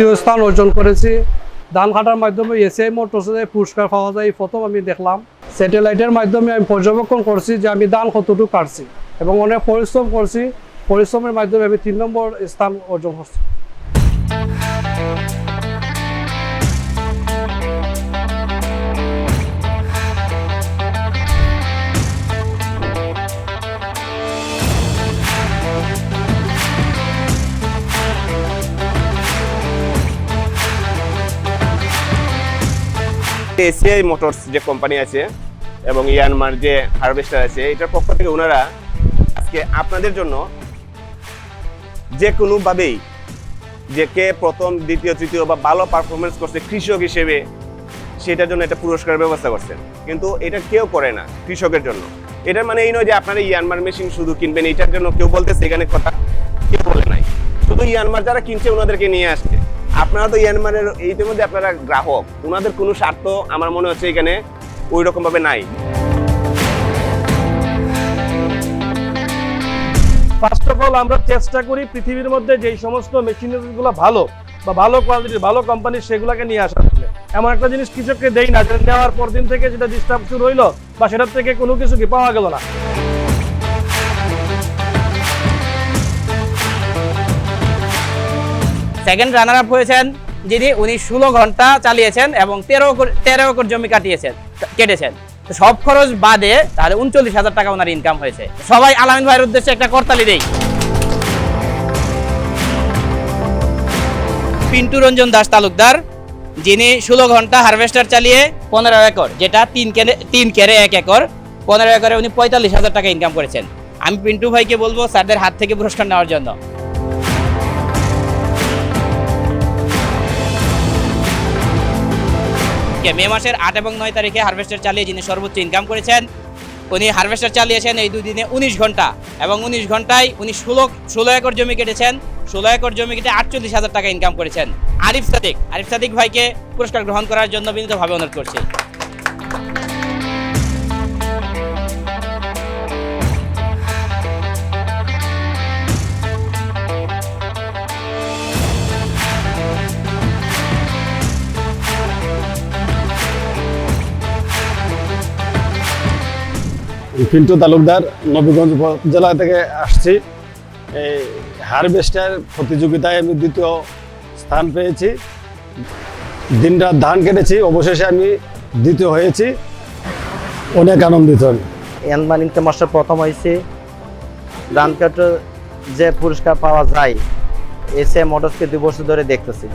দ্বিতীয় স্থান অর্জন করেছি। ধান কাটার মাধ্যমে এসিআই মোটরসে পুরস্কার পাওয়া যায় প্রথম আমি দেখলাম। স্যাটেলাইটের মাধ্যমে আমি পর্যবেক্ষণ করছি যে আমি ধান কতটুকু কাটছি এবং অনেক পরিশ্রম করছি। পরিশ্রমের মাধ্যমে আমি তিন নম্বর স্থান অর্জন করছি। এসিআই মোটরস যে কোম্পানি আছে এবং ইয়ানমার যে হারভেস্টার আছে, এটার পক্ষ থেকে ওনারা আজকে আপনাদের জন্য যে কোনোভাবেই যে কে প্রথম, দ্বিতীয়, তৃতীয় বা ভালো পারফরমেন্স করছে কৃষক হিসেবে, সেটার জন্য একটা পুরস্কারের ব্যবস্থা করছেন। কিন্তু এটা কেউ করে না কৃষকের জন্য। এটার মানে এই নয় যে আপনারা ইয়ানমার মেশিন শুধু কিনবেন, এটার জন্য কেউ বলতেছে এখানে কথা কেউ বলে নাই। শুধু ইয়ানমার যারা কিনছে, ওনাদেরকে নিয়ে আসছে। আপনারা তো ইয়ানমারের ইতিমধ্যে আপনারা গ্রাহক। ওনাদের কোনো স্বার্থ আমার মনে হচ্ছে এখানে ওই রকম ভাবে নাই। ফার্স্ট অফ অল আমরা চেষ্টা করি পৃথিবীর মধ্যে যেই সমস্ত মেশিনারিগুলো ভালো বা ভালো কোয়ালিটির ভালো কোম্পানির সেগুলোকে নিয়ে আসার জন্য। এমন একটা জিনিস কৃষককে দেই না যেটা নেওয়ার পর দিন থেকে যেটা ডিস্টার্ব শুরু হইল বা সেটার থেকে কোনো কিছু কি পাওয়া গেল না। সেকেন্ড রানার আপ হয়েছেন, যিনি উনি ষোলো ঘণ্টা চালিয়েছেন এবং তেরো তেরো একর জমি কাটিয়েছেন, কেটেছেন। সব খরচ বাদে তাহলে উনচল্লিশ হাজার টাকা ওনার ইনকাম হয়েছে। সবাই আলামিন ভাইয়ের উদ্দেশ্যে একটা করতালি দেই। পিন্টু রঞ্জন দাস তালুকদার, যিনি ষোলো ঘণ্টা হারভেস্টার চালিয়ে পনেরো একর, যেটা তিন কেনে, তিন কেরে এক একর, পনেরো একরে উনি পঁয়তাল্লিশ হাজার টাকা ইনকাম করেছেন। আমি পিন্টু ভাইকে বলব স্যারদের হাত থেকে পুরস্কার নেওয়ার জন্য। কে মে মাসের আট এবং নয় তারিখে হারভেস্টার চালিয়ে যিনি সর্বোচ্চ ইনকাম করেছেন, উনি হারভেস্টার চালিয়েছেন এই দুই দিনে উনিশ ঘণ্টা এবং উনিশ ঘন্টায় উনি ষোলো ষোলো একর জমি কেটেছেন, ষোলো একর জমি কেটে আটচল্লিশ হাজার টাকা ইনকাম করেছেন। আরিফ সাদিক আরিফ সাদিক ভাইকে পুরস্কার গ্রহণ করার জন্য বিনীতভাবে অনুরোধ করছি। পিন্টু তালুকদার, নবীগঞ্জ জেলা থেকে আসছি। এই হারভেস্টার প্রতিযোগিতায় আমি দ্বিতীয় স্থান পেয়েছি। দিনরাত ধান কেটেছি, অবশেষে আমি দ্বিতীয় হয়েছি। অনেক আনন্দিত ইয়ানমান ইন্টারমাস্টার প্রথম হয়েছে। ধান কাটার যে পুরস্কার পাওয়া যায়, এসে মোটরসকে দুই বছর ধরে দেখতেছি।